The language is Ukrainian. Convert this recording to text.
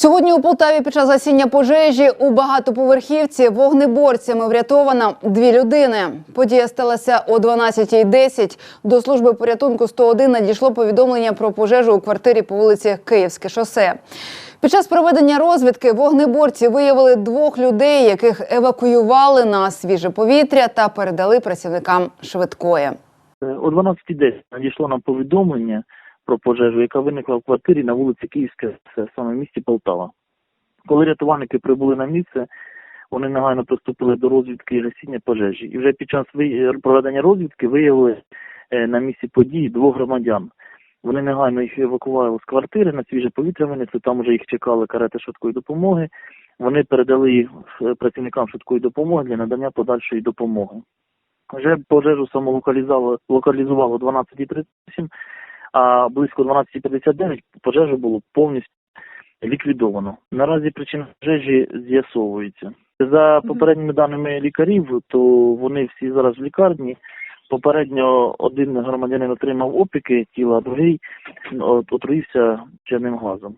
Сьогодні у Полтаві під час гасіння пожежі у багатоповерхівці вогнеборцями врятовано дві людини. Подія сталася о 12.10. До служби порятунку 101 надійшло повідомлення про пожежу у квартирі по вулиці Київське шосе. Під час проведення розвідки вогнеборці виявили двох людей, яких евакуювали на свіже повітря та передали працівникам швидкої. Е, О 12.10 надійшло нам повідомлення про пожежу, яка виникла в квартирі на вулиці Київська, саме в місті Полтава. Коли рятувальники прибули на місце, вони негайно приступили до розвідки і гасіння пожежі. І вже під час проведення розвідки виявили е, на місці події двох громадян. Вони негайно їх евакували з квартири, на свіже повітря винесли, там вже їх чекали карети швидкої допомоги. Вони передали їх е, працівникам швидкої допомоги для надання подальшої допомоги. Вже пожежу самолокалізувало локалізувало 12.37, а близько 12.59 пожежу було повністю ліквідовано. Наразі причина пожежі з'ясовується. За попередніми даними лікарів, то вони всі зараз в лікарні. Попередньо один громадянин отримав опіки тіла, а другий отруївся чорним газом.